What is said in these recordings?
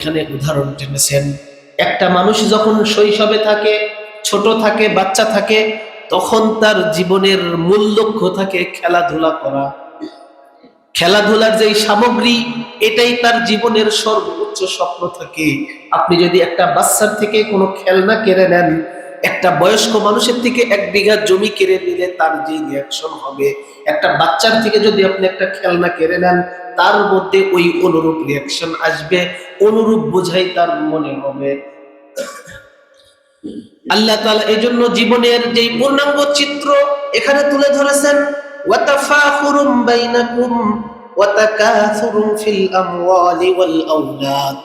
এখানে উদাহরণ টেনেছেন একটা মানুষ যখন শৈশবে থাকে, ছোট থাকে, বাচ্চা থাকে, তখন তার জীবনের মূল লক্ষ্য থাকে খেলাধুলা করা। খেলাধুলার যেই সামগ্রী, এটাই তার জীবনের সর্বোচ্চ স্বপ্ন থাকে। আপনি যদি একটা বাচ্চার থেকে কোনো খেলনা কেড়ে নেন একটা বয়স্ক মানুষের থেকে এক বিঘা জমি কেড়ে নিলে তার যে রিয়াকশন হবে, একটা বাচ্চার থেকে যদি আপনি একটা খেলনা কেড়ে নেন, তার মধ্যে ওই অনুরূপ রিয়াকশন আসবে, অনুরূপ বোঝাই তার মনে হবে। আল্লাহ তাআলা এই জন্য জীবনের যেই পূর্ণাঙ্গ চিত্র এখানে তুলে ধরেছেন, ওয়াতাফাখুরুম বাইনাকুম, ওয়াতাকাসুরুম ফিল আমওয়ালি ওয়াল আওলাদ।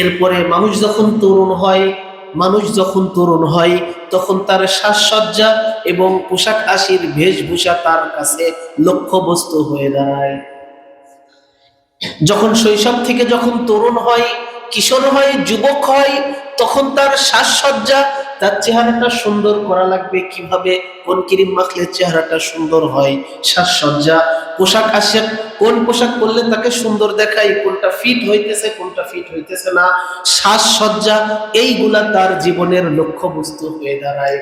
এরপরে মানুষ যখন তরুণ হয় মানুষ যখন তরুণ হয়, তখন তার সাজসজ্জা এবং পোশাক আশির বেশভূষা তার কাছে লক্ষ্যবস্তু হয়ে দাঁড়ায়। যখন শৈশব থেকে যখন তরুণ হয়, কিশোর হয়, যুবক হয়, তখন তার সাজসজ্জা তার চেহারাটা সুন্দর করা লাগবে, কীভাবে কোন ক্রিম মাখলে চেহারাটা সুন্দর হয়, সাজসজ্জা, পোশাক আশাক কোন পোশাক পরলে তাকে সুন্দর দেখায়, কোনটা ফিট হইতেছে, কোনটা ফিট হইতেছে না, সাজসজ্জা, এইগুলা তার জীবনের লক্ষ্য বস্তু হয়ে দাঁড়ায়।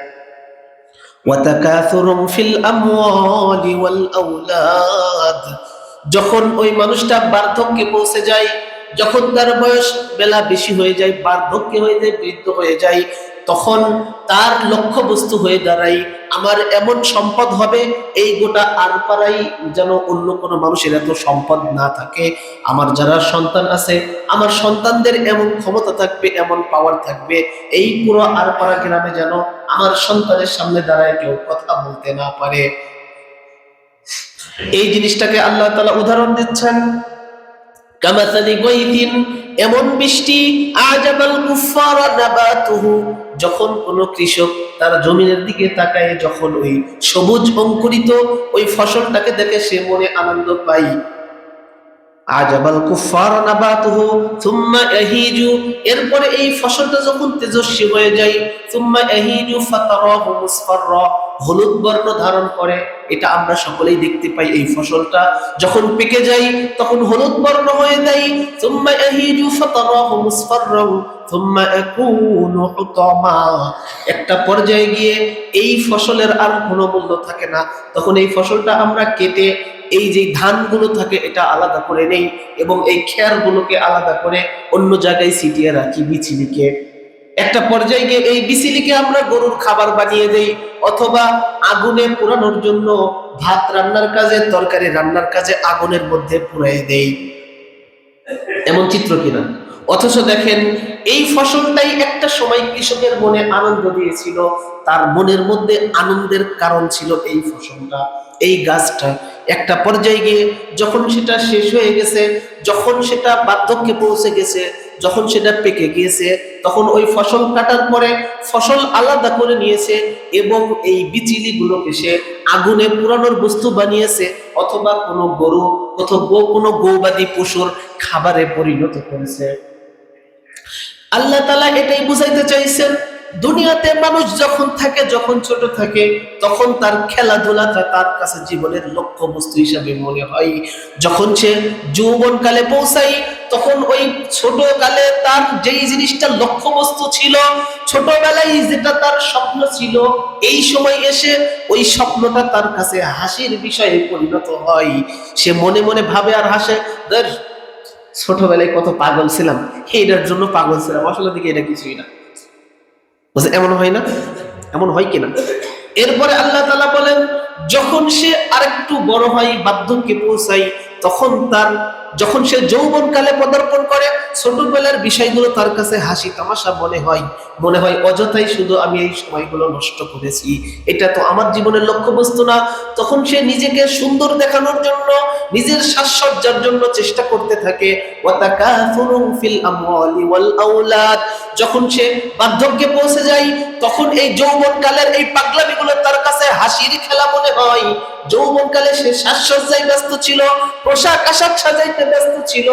যখন ওই মানুষটা বার্ধক্যে পৌঁছে যায়, যখন তার বয়স বেলা বেশি হয়ে যায়, বার্ধক্য হয়ে যায়, বৃদ্ধ হয়ে যায় তখন তার লক্ষ্য বস্তু হয়ে দাঁড়ায়, আমার এমন সম্পদ হবে, এই গোটা আর পাড়াই যেন অন্য কোনো মানুষের এত সম্পদ না থাকে। আমার যারা সন্তান আছে, আমার সন্তানদের এমন ক্ষমতা থাকবে, এমন পাওয়ার থাকবে। এই পুরো আর পাড়া গ্রামে যেন আমার সন্তানের সামনে দাঁড়ায় কেউ কথা বলতে না পারে। এই জিনিসটাকে আল্লাহ তালা উদাহরণ দিচ্ছেন। কামাতালি গৈতিন এমন বৃষ্টি আজাবাল কুফার নাবাতুহু। যখন কোন কৃষক তার জমিনের দিকে তাকায়, যখন ওই সবুজ অঙ্কুরিত ওই ফসলটাকে দেখে সে মনে আনন্দ পায়। আজাবাল কুফার নাবাতুহু ইয়াহিজু। এরপরে এই ফসলটা যখন তেজস্বী হয়ে যায় থুম্মা ইয়াহিজু ফাতারাহু মুসফাররা, হলুদ বর্ণ ধারণ করে। এটা আমরা সকলেই দেখতে পাই এই ফসলটা। যখন পেকে যায়, তখন হলুদ বর্ণ হয়ে যায় থুম্মা ইয়াহিজু ফাতারাহু মুসফাররা ইয়াকুনু হুতামা একটা পর্যায়ে গিয়ে এই ফসলের আর কোনো মূল্য থাকে না। তখন এই ফসলটা আমরা কেটে এই যে ধানগুলো থাকে, এটা আলাদা করে নেই এবং এই খেয়ার গুলোকে আলাদা করে অন্য জায়গায় ছিটিয়ে রাখি বিচিলিকে। একটা পর্যায়ে গিয়ে এই বিচিলিকে আমরা গরুর খাবার বানিয়ে দেই অথবা আগুনে পোড়ানোর জন্য ভাত রান্নার কাজে, তরকারি রান্নার কাজে আগুনের মধ্যে পুড়াই দেই। এমন চিত্র কিনা? অথচ দেখেন, এই ফসলটাই একটা সময় কৃষকের মনে আনন্দ দিয়েছিল, তার মনের মধ্যে আনন্দের কারণ ছিল এই ফসলটা, এই গাছটা। একটা পর্যায়ে গিয়ে যখন সেটা শেষ হয়ে গেছে, যখন সেটা বার্ধক্যে পৌঁছে গেছে, যখন সেটা পেকে গিয়েছে, তখন ওই ফসল কাটার পরে ফসল আলাদা করে নিয়েছে এবং এই বিচিলিগুলোকে সে আগুনে পুরানোর বস্তু বানিয়েছে অথবা কোনো গরু অথবা কোনো গৌবাদী পশুর খাবারে পরিণত করেছে। আল্লাহ তালা এটাই বুঝাইতে চাইছেন দুনিয়াতে মানুষ যখন থাকে, যখন ছোট থাকে, তখন তার খেলাধুলাটা তার কাছে জীবনের লক্ষ্য বস্তু হিসাবে মনে হয়। যখন সে যৌবন কালে পৌঁছাই তখন ওই ছোট কালে তার যেই জিনিসটা লক্ষ্য বস্তু ছিল, ছোটবেলায় যেটা তার স্বপ্ন ছিল, এই সময় এসে ওই স্বপ্নটা তার কাছে হাসির বিষয়ে পরিণত হয়। সে মনে মনে ভাবে আর হাসে ছোটবেলায় কত পাগল ছিলাম। এটার জন্য পাগল ছিলাম। আসলে দিকে এটা কিছুই না। বুঝে এমন হয় না? এমন হয় কিনা এরপরে আল্লাহ তালা বলেন, যখন সে আরেকটু বড় হয়, বার্ধক্যে পৌঁছায় তখন তার, যখন সে যৌবন কালে পদার্পণ করে, ছোটবেলার বিষয়গুলো তার কাছে হাসি তামাশা মনে হয়। মনে হয় অযথাই শুধু আমি এই সময়গুলো নষ্ট করেছি। এটা তো আমার জীবনের লক্ষ্যবস্তু না। তখন সে নিজেকে সুন্দর দেখানোর জন্য, নিজের সাজসজ্জার জন্য চেষ্টা করতে থাকে। ফিল যখন সে বার্ধক্যে পৌঁছে যায়, তখন এই যৌবন কালের এই পাগলামিগুলো তার কাছে হাসির খেলা মনে হয়। যৌবন কালে সে সাজসজ্জায় ব্যস্ত ছিল। পোশাক আশাক সাজাইতে ব্যস্ত ছিল।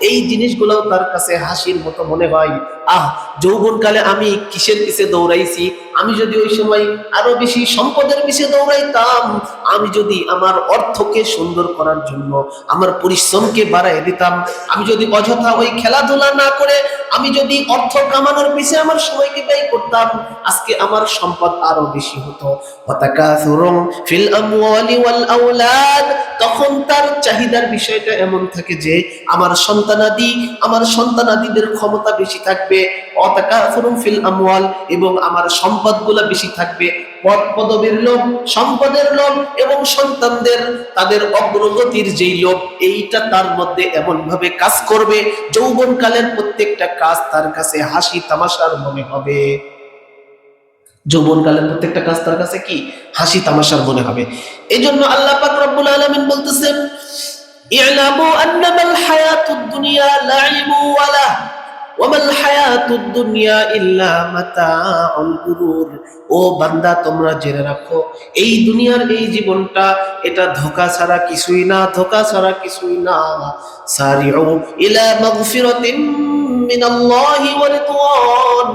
এই জিনিসগুলো তার কাছে হাসির মতো মনে হয়। আহ, যৌবনকালে আমি কিসের পিছে দৌড়াইছি? আমি যদি ওই সময় আরও বেশি সম্পদের পিছে দৌড়াইতাম, আমি যদি আমার অর্থকে সুন্দর করার জন্য, আমার পরিশ্রমকে বাড়াই দিতাম, আমি যদি অযথা ওই খেলাধুলা না করে আমি যদি অর্থ কামানোর পিছনে আমার সময়কে ব্যয় করতাম, আজকে আমার সম্পদ আরও বেশি হতো। ফিল আমওয়ালি ওয়াল তখন তার চাহিদার বিষয়টা এমন থাকে যে, আমার সন্তানাদি, আমার সন্তানাদিদের ক্ষমতা বেশি থাকবে। অতাকাসুরুম ফিল আমওয়াল এবং আমার সম্পদগুলো বেশি থাকবে। পদ পদবীর লোভ, সম্পদের লোভ এবং সন্তানদের, তাদের অগ্রগতির যেই লোভ, এইটা তার মধ্যে এমন ভাবে কাজ করবে, যৌবনকালের প্রত্যেকটা কাজ তার কাছে হাসি তামাশার মনে হবে। যৌবনকালের প্রত্যেকটা কাজ তার কাছে কি? হাসি তামাশার মনে হবে। এই জন্য আল্লাহ পাক রব্বুল আলামিন বলতেছেন, ই'লামু আন্নামাল হায়াতুদ দুনিয়া লা'iবু ওয়া ও বান্দা, তোমরা জেনে রাখো, এই দুনিয়ার এই জীবনটা, এটা ধোকা ছাড়া কিছুই না, ধোকা ছাড়া কিছুই না। সারিউ ইলা মাগফিরাতিন মিনাল্লাহি ওয়া রিদওয়ান।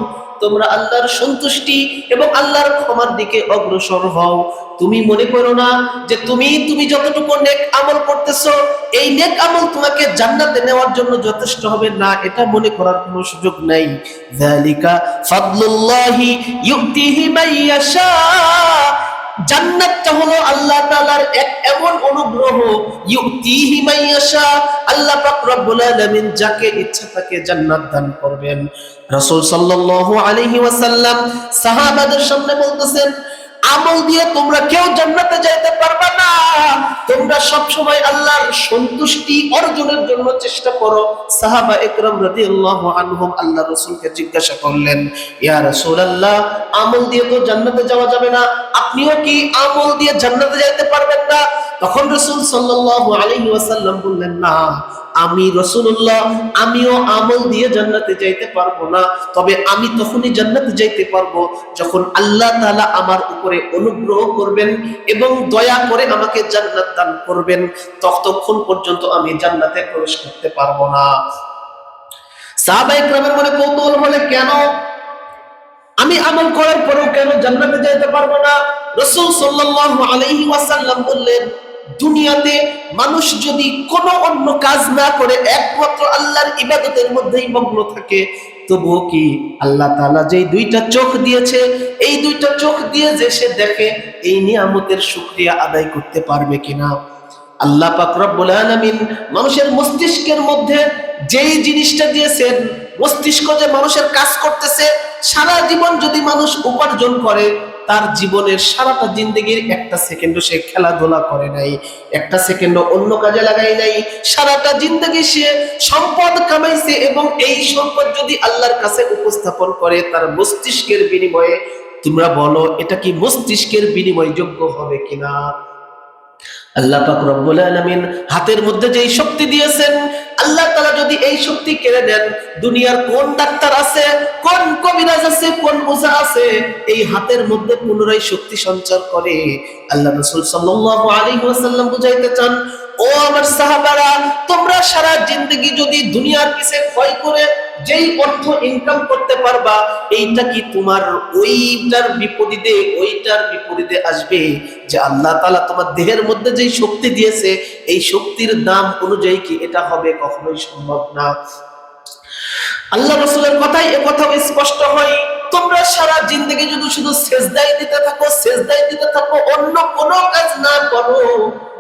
তোমরা আল্লাহর সন্তুষ্টি এবং আল্লাহর ক্ষমার দিকে অগ্রসর হও। তুমি মনে করো না যে তুমি তুমি যতটুকু নেক আমল করতেছ, এই নেক আমল তোমাকে জান্নাতে নেওয়ার জন্য যথেষ্ট হবে না, এটা মনে করার কোনো সুযোগ নাই। যালিকা ফাদলুল্লাহি ইউতিহি মাইয়াশা জান্নাতটা হলো আল্লাহ তাআলার এক এমন অনুগ্রহ, ইউতিহি মাইয়াশা আল্লাহ পাক রব্বুল যাকে ইচ্ছা তাকে জান্নাত দান করবেন। রাসূল সাল্লাল্লাহু আলাইহি ওয়াসাল্লাম সাহাবাদের সামনে বলতেছেন আমল দিয়ে তোমরা কেউ জান্নাতে যাইতে পারবে না। তোমরা সব সময় আল্লাহর সন্তুষ্টি অর্জনের জন্য চেষ্টা করো। সাহাবা একরাম রাদিয়াল্লাহু আনহুম আল্লাহ রাসূলকে জিজ্ঞাসা করলেন, ইয়া রাসূলুল্লাহ, আমল দিয়ে তো জান্নাতে যাওয়া যাবে না। আপনিও কি আমল দিয়ে জান্নাতে যাইতে পারবেন না? তখন রাসূল সাল্লাল্লাহু আলাইহি ওয়াসাল্লাম বললেন, না। আমি রসুল্লাহ, আমিও আমল দিয়ে জান্নাতে যাইতে পারব না। তবে আমি তখনই জান্নাতে যাইতে পারব যখন আল্লাহ তাআলা আমার উপরে অনুগ্রহ করবেন এবং দয়া করে আমাকে জান্নাত দান করবেন। ততক্ষণ পর্যন্ত আমি জান্নাতে প্রবেশ করতে পারব না। সাহাবা ইকরামের মনে কৌতূহল হলে কেন? আমি আমল করার পরেও কেন জান্নাতে যাইতে পারব না? রসুল সাল্লাল্লাহু আলাইহি ওয়াসাল্লাম বললেন দুনিয়াতে মানুষ যদি কোনো অন্য কাজ না করে, একমাত্র আল্লাহর ইবাদতের মধ্যেই মগ্ন থাকে, তবুও কি আল্লাহ তাআলা যেই দুইটা চোখ দিয়েছে, এই দুইটা চোখ দিয়ে যে সে দেখে, এই নিয়ামতের শুকরিয়া আদায় করতে পারবে কিনা? আল্লাহ পাক রব্বুল আলামিন মানুষের মস্তিষ্কের মধ্যে যেই জিনিসটা দিয়েছেন, মস্তিষ্ক যে মানুষের কাজ করতেছে, সারা জীবন যদি মানুষ উপার্জন করে তার জীবনের সারাটা জিন্দগির একটা সেকেন্ডও সে খেলাধুলা করে নাই, একটা সেকেন্ডও অন্য কাজে লাগাই নাই। সারাটা জিন্দগি সে সম্পদ কামাইছে এবং এই সম্পদ যদি আল্লাহর কাছে উপস্থাপন করে তার মস্তিষ্কের বিনিময়ে, তোমরা বলো, এটা কি মস্তিষ্কের বিনিময় যোগ্য হবে কিনা? আল্লাহ পাক রব্বুল আলামিন হাতের মধ্যে যেই শক্তি দিয়েছেন, আল্লাহ তাআলা যদি এই শক্তি কেড়ে দেন দুনিয়ার কোন ডাক্তার আছে, কোন কবিরাজ আছে, কোন ওঝা আছে, এই হাতের মধ্যে পুনরায় শক্তি সঞ্চার করে। আল্লাহ রাসূল সাল্লাল্লাহু আলাইহি ওয়াসাল্লাম বুঝাইতে চান, ও আমার সাহাবারা, তোমরা সারা জিন্দগি যদি দুনিয়ার পিছে ক্ষয় করে যেই অর্থ ইনকাম করতে পারবা, এইটা কি তোমার ওইটার বিপরীতে ওইটার বিপরীতে আসবে? যে আল্লাহ তাআলা তোমার দেহের মধ্যে যেই শক্তি দিয়েছে, এই শক্তির দাম অনুযায়ী কি এটা হবে কখনোই সম্ভব না। আল্লাহ রসুলের কথাই এ কথাও স্পষ্ট হয়, তোমরা সারা জিন্দগি যদি শুধু সেজদাই দিতে থাকো, সেজদাই দিতে থাকো, অন্য কোনো কাজ না করো।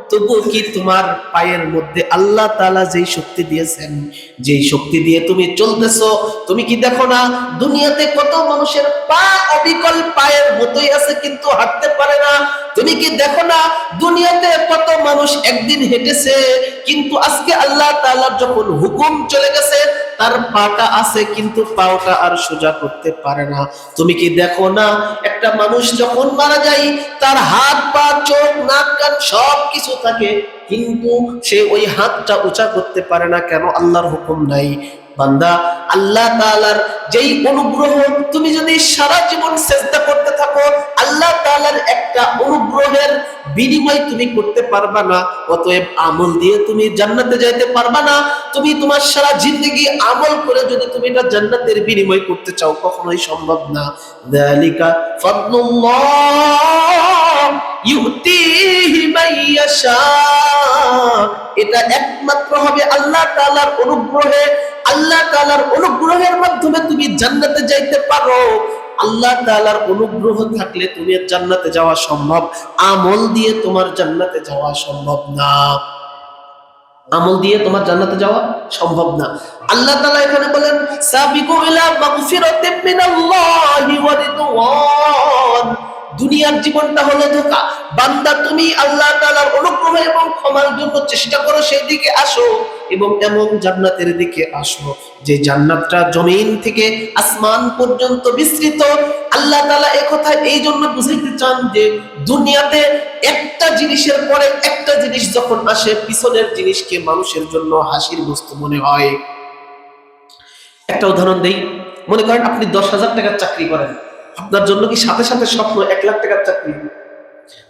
তবুও কি তোমার পায়ের মধ্যে আল্লাহ তাআলা যেই শক্তি দিয়েছেন, যেই শক্তি দিয়ে তুমি চলতেছো, তুমি কি দেখো না দুনিয়াতে কত মানুষের পা অবিকল পায়ের মতোই আছে কিন্তু হাঁটতে পারে না? তুমি কি দেখো না দুনিয়াতে কত মানুষ একদিন হেঁটেছে, কিন্তু আজকে আল্লাহ তাআলার যখন হুকুম চলে গেছে তার পাটা আছে কিন্তু পাওটা আর সোজা করতে পারে না। তুমি কি দেখো না, একটা মানুষ যখন মারা যায়, তার হাত, পা, চোখ, নাক, কান সব কিছু থাকে, কিন্তু সে ওই হাতটা উঁচা করতে পারে না কেন? আল্লাহর হুকুম নাই। বান্দা, আল্লাহ তাআলার যেই অনুগ্রহ, তুমি যদি সারা জীবন চেষ্টা করতে থাকো, আল্লাহ তাআলার একটা অনুগ্রহের বিনিময় তুমি করতে পারবা না, অতএব আমল দিয়ে তুমি জান্নাতে যাইতে পারবা না। তুমি তোমার সারা জিন্দগি আমল করে যদি তুমি এটা জান্নাতের বিনিময় করতে চাও, কখনোই সম্ভব না। যালিকা ফাদলুল্লাহ ইউতিহি মাইয়াশা এটা একমাত্র হবে আল্লাহ তাআলার অনুগ্রহে। আল্লাহ তাআলার অনুগ্রহের মাধ্যমে তুমি জান্নাতে যাইতে পারো। আল্লাহ তালার অনুগ্রহ থাকলে তুমি জান্নাতে যাওয়া সম্ভব। আমল দিয়ে তোমার জান্নাতে যাওয়া সম্ভব না। আমল দিয়ে তোমার জান্নাতে যাওয়া সম্ভব না। আল্লাহ তালা এখানে বলেন সাবিকু ইলা মাগফিরাতিন মিনাল্লাহি ওয়া রিদওয়ান। দুনিয়ার জীবনটা হলো ধোকা। বান্দা, তুমি আল্লাহ তাআলার অনুগ্রহ এবং ক্ষমার জন্য চেষ্টা করো সেই দিকে আসো এবং এমন জান্নাতের দিকে আসো যে জান্নাতটা জমিন থেকে আসমান পর্যন্ত বিস্তৃত। আল্লাহ তাআলা একথা এই জন্য বুঝাইতে চান যে দুনিয়াতে একটা জিনিসের পরে একটা জিনিস যখন আসে, পিছনের জিনিসকে মানুষের জন্য হাসির বস্তু মনে হয়। একটা উদাহরণ দেই। মনে করেন আপনি দশ হাজার টাকার চাকরি করেন। আপনার জন্য কি সাথে সাথে স্বপ্ন এক লাখ টাকার চাকরি?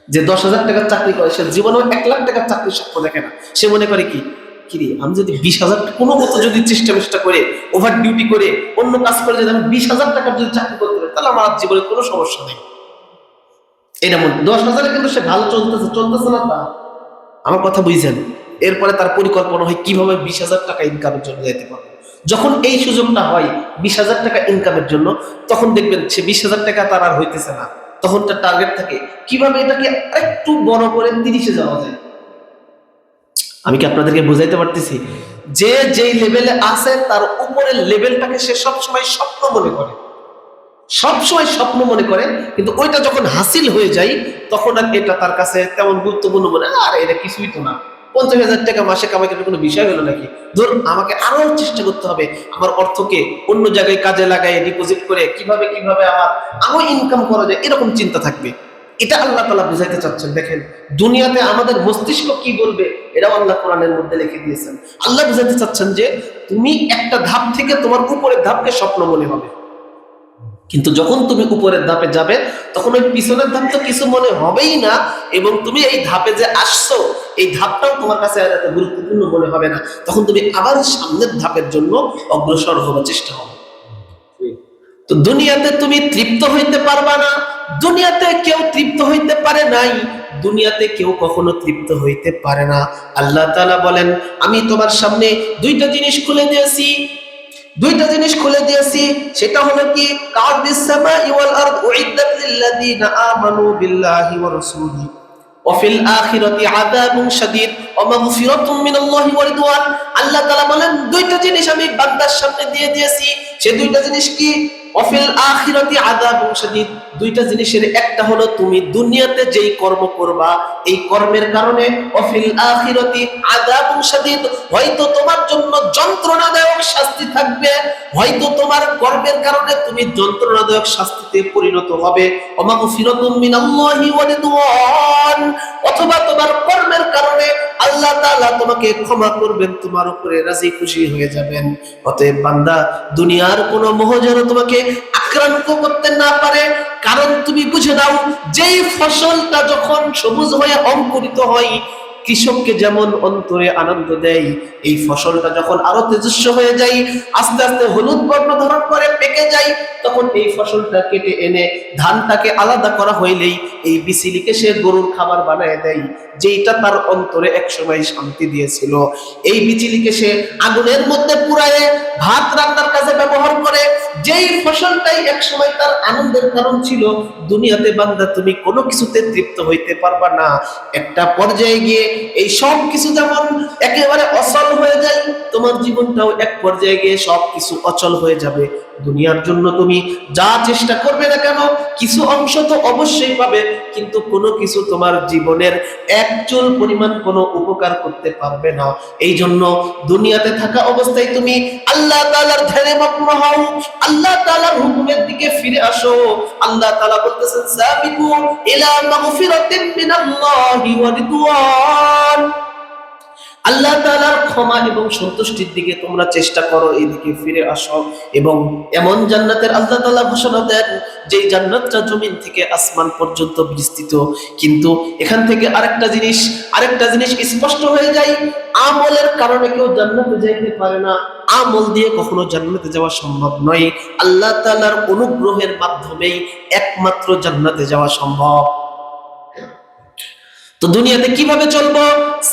যে দশ হাজার টাকার চাকরি করে, সে জীবনেও এক লাখ টাকার চাকরির স্বপ্ন দেখে না। সে মনে করে কি কিরে আমি যদি বিশ হাজার, কোনো মতো যদি চেষ্টা মেষ্টা করে ওভার ডিউটি করে, অন্য কাজ করে যদি আমি বিশ হাজার টাকার যদি চাকরি করতে পারি, তাহলে আমার জীবনে কোনো সমস্যা নেই। এটা মনে, দশ হাজারে কিন্তু সে ভালো চলতেছে চলতেছে না তা। আমার কথা বুঝছেন? এরপরে তার পরিকল্পনা হয় কীভাবে বিশ হাজার টাকা ইনকামের জন্য যেতে পারবে। যখন এই সুযোগটা হয়, বিশ হাজার টাকা ইনকামের জন্য, তখন দেখবেন সে বিশ হাজার টাকা তার আর হইতেছে না। তখন তার টার্গেট থাকে, কীভাবে এটাকে একটু বড় করে তিরিশে যাওয়া যায়? আমি কি আপনাদেরকে বুঝাইতে পারতেছি? যে যেই লেভেলে আছে, তার উপরের লেভেলটাকে সে সবসময় স্বপ্ন মনে করে। সবসময় স্বপ্ন মনে করে, কিন্তু ওইটা যখন হাসিল হয়ে যায়, তখন আর এটা তার কাছে তেমন গুরুত্বপূর্ণ মনে আর, এটা কিছুই তো না। পঞ্চাশ হাজার টাকা মাসে কামাই করার কোনো বিষয় হলো নাকি? ধর আমাকে আরও চেষ্টা করতে হবে। আমার অর্থকে অন্য জায়গায় কাজে লাগাই ডিপোজিট করে, কীভাবে কীভাবে আমার আরও ইনকাম করা যায়, এরকম চিন্তা থাকবে। এটা আল্লাহ তালা বুঝাইতে চাচ্ছেন। দেখেন, দুনিয়াতে আমাদের মস্তিষ্ক কি বলবে? এটাও আল্লাহ কোরআনের মধ্যে লিখে দিয়েছেন। আল্লাহ বুঝাইতে চাচ্ছেন যে, তুমি একটা ধাপ থেকে তোমার উপরের ধাপকে স্বপ্ন মনে হবে। কিন্তু যখন তুমি উপরের ধাপে যাবে, তখন ওই পিছনের ধাপ তো কিছু মনে হবেই না এবং তুমি এই ধাপে যে আসছো, এই ধাপটাও তোমার কাছে আর এত গুরুত্বপূর্ণ মনে হবে না। তখন তুমি আবার সামনের ধাপের জন্য অগ্রসর হওয়ার চেষ্টা হবে। তো দুনিয়াতে তুমি তৃপ্ত হইতে পারবা না। দুনিয়াতে কেউ তৃপ্ত হইতে পারে নাই। দুনিয়াতে কেউ কখনো তৃপ্ত হইতে পারে না। আল্লাহ তাআলা বলেন, আমি তোমার সামনে দুইটা জিনিস খুলে দিয়েছি। দুইটা জিনিস খুলে দিয়েছি সেটা হলো কি কারবিস সামাই ওয়াল আরদ উইদ্দাত লিল্লাযিনা আমানু বিল্লাহি ওয়া রাসূলিহি وفي الآخرة عذاب شديد ومغفرة من الله ورضوان আল্লাহ তাআলা বলেন দুইটা জিনিস আমি বান্দার সামনে দিয়ে দিয়েছি সে দুইটা জিনিস কি অফিল আখিরাতি আযাবুন শাদীদ। দুইটা জিনিসের, একটা হলো তুমি দুনিয়াতে যেই কর্ম করবা, এই কর্মের কারণে অফিল আখিরাতি আযাবুন শাদীদ। হয়তো তোমার জন্য যন্ত্রণাদায়ক শাস্তি থাকবে, হয়তো তোমার কর্মের কারণে তুমি যন্ত্রণাদায়ক শাস্তিতে পরিণত হবে। ওমাগফিরাতুম মিনাল্লাহি ওয়া রিদওয়ান। অথবা তোমার কর্মের কারণে আল্লাহ তাআলা তোমাকে ক্ষমা করবেন, তোমার উপরে রাজি খুশি হয়ে যাবেন। অতএব বান্দা, দুনিয়ার কোনো মোহ যেন তোমাকে আক্রান্ত করতে না পারে। কারণ তুমি বুঝে দাও, যেই ফসলটা যখন সবুজ হয়ে অঙ্কুরিত হয়, কৃষককে যেমন অন্তরে আনন্দ দেয়, এই ফসলটা যখন আরও তেজস্ব হয়ে যায়, আস্তে আস্তে হলুদ বর্ণ ধারণ করে পেকে যায়, তখন এই ফসলটা কেটে এনে ধানটাকে আলাদা করা হইলেই এই বিচিলিকে সে গরুর খাবার বানায় দেয়, যেইটা তার অন্তরে একসময় শান্তি দিয়েছিল। এই বিচিলিকে সে আগুনের মধ্যে পুরায়ে ভাত রান্নার কাজে ব্যবহার করে যেই এক সময় তার আনন্দের কারণ ছিল। দুনিয়াতে বান্দা তুমি কোনো কিছুতে তৃপ্ত হইতে পারবা না। একটা পর্যায়ে গিয়ে এই সব কিছু যেমন একেবারে অচল হয়ে যায়, তোমার জীবনটাও এক পর্যায়ে গিয়ে সব কিছু অচল হয়ে যাবে। দুনিয়ার জন্য তুমি যা চেষ্টা করবে না কেন, কিছু অংশ তো অবশ্যই পাবে, কিন্তু কোনো কিছু তোমার জীবনের এক চুল পরিমাণ কোনো উপকার করতে পারবে না। এই জন্য দুনিয়াতে থাকা অবস্থায় তুমি আল্লাহ তাআলার ধ্যানে মগ্ন হও, আল্লাহ তাআলার হুকুমের দিকে ফিরে আসো। আল্লাহ তাআলা বলতেছেন সাবিকু ইলা মাগফিরাতিন মিনাল্লাহি ওয়া রিদওয়ান। আল্লাহ তাআলার ক্ষমা এবং সন্তুষ্টির দিকে তোমরা চেষ্টা করো এই দিকে ফিরে আসো। এবং এমন জান্নাতের আল্লাহ তাআলা ঘোষণা দেন, যেই জান্নাতটা জমিন থেকে আসমান পর্যন্ত বিস্তৃত। কিন্তু এখান থেকে আরেকটা জিনিস আরেকটা জিনিস স্পষ্ট হয়ে যায়, আমলের কারণে কেউ জান্নাতে যাইতে পারে না। আমল দিয়ে কখনো জান্নাতে যাওয়া সম্ভব নয়। আল্লাহ তাআলার অনুগ্রহের মাধ্যমেই একমাত্র জান্নাতে যাওয়া সম্ভব। তো দুনিয়াতে কীভাবে চলবো?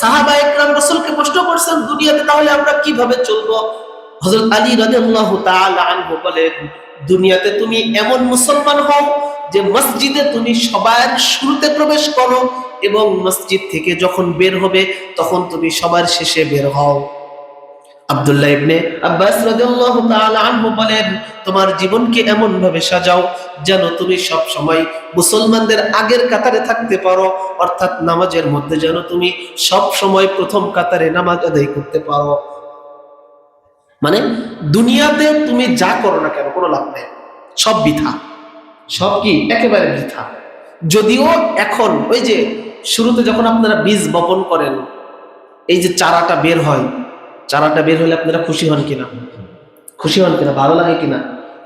সাহাবা একরাম রসুলকে প্রশ্ন করছেন, দুনিয়াতে তাহলে আমরা কীভাবে চলবো? হজরত আলী রাজু আনহু বলেন, দুনিয়াতে তুমি এমন মুসলমান হও যে মসজিদে তুমি সবার শুরুতে প্রবেশ করো এবং মসজিদ থেকে যখন বের হবে, তখন তুমি সবার শেষে বের হও। আব্দুল্লাহ ইবনে আব্বাস রাদিয়াল্লাহু তাআলা আনহু বলেন, তোমার জীবনকে এমন ভাবে সাজাও যেন তুমি সব সময় মুসলমানদের আগের কাতারে থাকতে পারো, অর্থাৎ নামাজের মধ্যে যেন তুমি সব সময় প্রথম কাতারে নামাজ আদায় করতে পারো। মানে দুনিয়াতে তুমি যা করো না কেন, কোনো লাভ নেই। সব বৃথা। সব কি? একেবারে বৃথা। যদিও এখন ওই যে শুরুতে যখন আপনারা বীজ বপন করেন, এই যে চারাটা বের হয় চারাটা বের হলে আপনারা খুশি হন কিনা? খুশি হন কিনা? ভালো লাগে কিনা?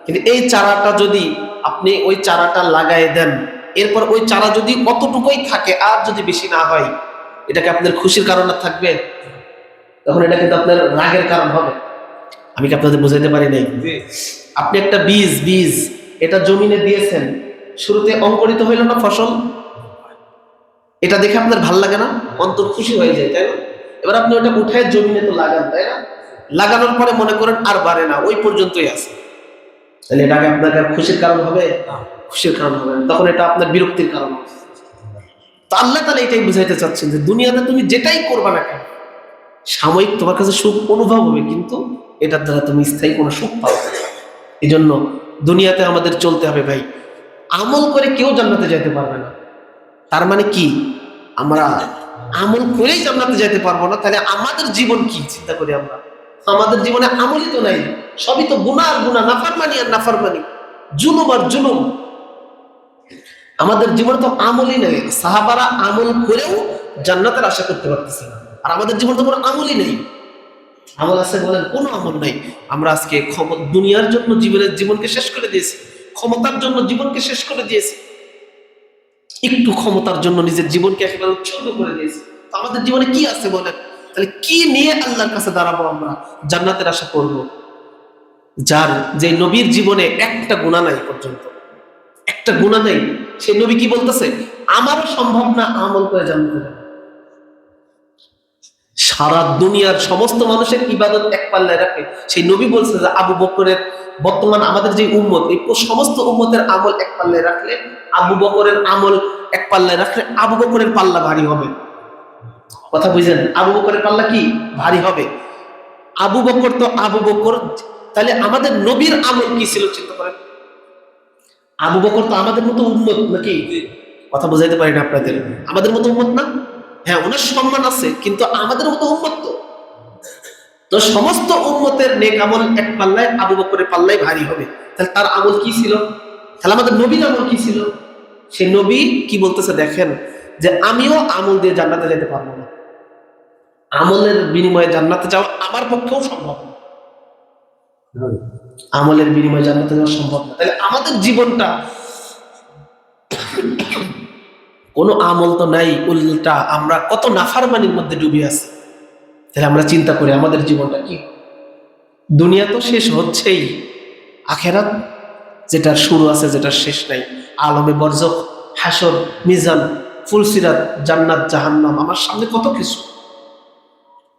কিন্তু এই চারাটা যদি আপনি ওই চারাটা লাগাই দেন এরপর ওই চারা যদি কতটুকুই থাকে আর যদি বেশি না হয় এটাকে আপনার খুশির কারণ থাকবে? তখন এটা কিন্তু আপনার রাগের কারণ হবে। আমি কি আপনাদের বোঝাইতে পারি নাই? আপনি একটা বীজ বীজ এটা জমিনে দিয়েছেন শুরুতে অঙ্কুরিত হইল না ফসল? এটা দেখে আপনার ভালো লাগে না? অন্তর খুশি হয়ে যায় তাই না? এবার আপনি ওটা উঠায় জমিনে তো লাগান তাই না? লাগানোর পরে মনে করেন আর বাড়ে না ওই পর্যন্তই আছে। তাহলে এটাকে আপনাকে খুশির কারণ হবে? খুশির কারণ হবে তখন এটা আপনার বিরক্তির কারণ হবে। তো আল্লাহ তাহলে এটাই বুঝাইতে চাচ্ছেন যে দুনিয়াতে তুমি যেটাই করবা না কেন সাময়িক তোমার কাছে সুখ অনুভব হবে কিন্তু এটার দ্বারা তুমি স্থায়ী কোনো সুখ পাবে না। এই জন্য দুনিয়াতে আমাদের চলতে হবে ভাই। আমল করে কেউ জান্নাতে যেতে পারবে না। তার মানে কি? আমরা আমল করেই জান্নাতে যেতে পারব না, তাহলে আমাদের জীবন কি চিন্তা করি আমরা? আমাদের জীবনে আমলই তো নাই। সবই তো গুনাহ আর গুনাহ, নাফারমানি আর নাফারমানি। জুলুম আর জুলুম। আমাদের জীবনে তো আমলই নেই। সাহাবারা আমল করেও জান্নাতের আশা করতে পারতেছে না। আর আমাদের জীবনে তো কোনো আমলই নেই। আমল আছে বলেন, কোনো আমল নাই। আমরা আজকে দুনিয়ার জন্য জীবনের জীবনকে শেষ করে দিয়েছি। ক্ষমতার জন্য জীবনকে শেষ করে দিয়েছি। একটু ক্ষমতার জন্য নিজের জীবনকে একেবারে উৎসর্গ করে দিয়েছি। আমাদের জীবনে কি আছে বলে তাহলে কি নিয়ে আল্লাহর কাছে দাঁড়াবো আমরা? জান্নাতের আশা করব। যার, যে নবীর জীবনে একটা গুণা নাই পর্যন্ত। একটা গুণা নাই। সে নবী কি বলতেছে? আমারও সম্ভব না আমল করে জানতে। সারা দুনিয়ার সমস্ত মানুষের ইবাদত এক পাল্লায় রাখে। সেই নবী বলছে যে আবু বকরের বর্তমান আমাদের যে উম্মত এই সমস্ত উম্মতের আমল এক পাল্লায় রাখলে আবু বকরের আমল এক পাল্লায় রাখলে আবু বকরের পাল্লা ভারী হবে। কথা বুঝলেন? আবু বকরের পাল্লা কি? ভারী হবে। আবু বকর তো আবু বকর তাহলে আমাদের নবীর আমল কি ছিল চিন্তা করেন? আবু বকর তো আমাদের মতো উম্মত নাকি? কথা বোঝাইতে পারি না আপনাদের। আমাদের মতো উম্মত না? হ্যাঁ ওনার সম্মান আছে, কিন্তু আমাদের মতো উম্মত তো। তো সমস্ত উম্মতের নেক আমল এক পাল্লায়, আবু বকরের পাল্লায় ভারী হবে। তাহলে তার আমল কি ছিল? তাহলে আমাদের নবীর আমল কি ছিল? সে নবী কি বলতেছে দেখেন, যে আমিও আমল দিয়ে জান্নাতে যেতে পারব না। আমলের বিনিময়ে জান্নাতে যাওয়া আমার পক্ষেও সম্ভব না। আমলের বিনিময়ে জান্নাতে যাওয়া সম্ভব না। তাহলে আমাদের জীবনটা কোনো আমল তো নাই, উল্টা আমরা কত নাফারমানির মধ্যে ডুবে আছি। তাহলে আমরা চিন্তা করি, আমাদের জীবনটা কি? দুনিয়া তো শেষ হচ্ছেই। আখেরাত যেটা শুরু আছে যেটা শেষ নাই। আলমে বরজক, হাসর, মিজান, ফুলসিরাত, জান্নাত, জাহান্নাম, আমার সামনে কত কিছু।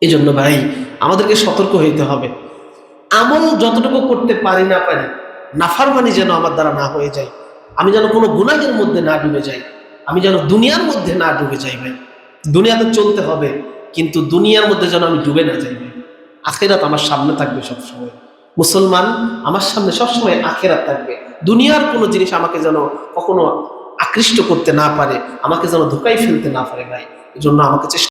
এই জন্য ভাই, আমাদেরকে সতর্ক হইতে হবে। আমল যতটুকু করতে পারি না পারি, নাফারমানি যেন আমার দ্বারা না হয়ে যায়। আমি যেন কোনো গুণাগের মধ্যে না ডুবে যাই। আমি যেন দুনিয়ার মধ্যে না ডুবে যাই ভাই। দুনিয়াতে চলতে হবে, কিন্তু দুনিয়ার মধ্যে যেন আমি ডুবে না যাই আখেরাত আমার সামনে থাকবে সবসময়। মুসলমান আমার সামনে সবসময় আখেরাত থাকবে। দুনিয়ার কোনো জিনিস আমাকে যেন কখনো আকৃষ্ট করতে না পারে, আমাকে যেন ধোকাই ফেলতে না পারে ভাই। এই জন্য আমাকে চেষ্টা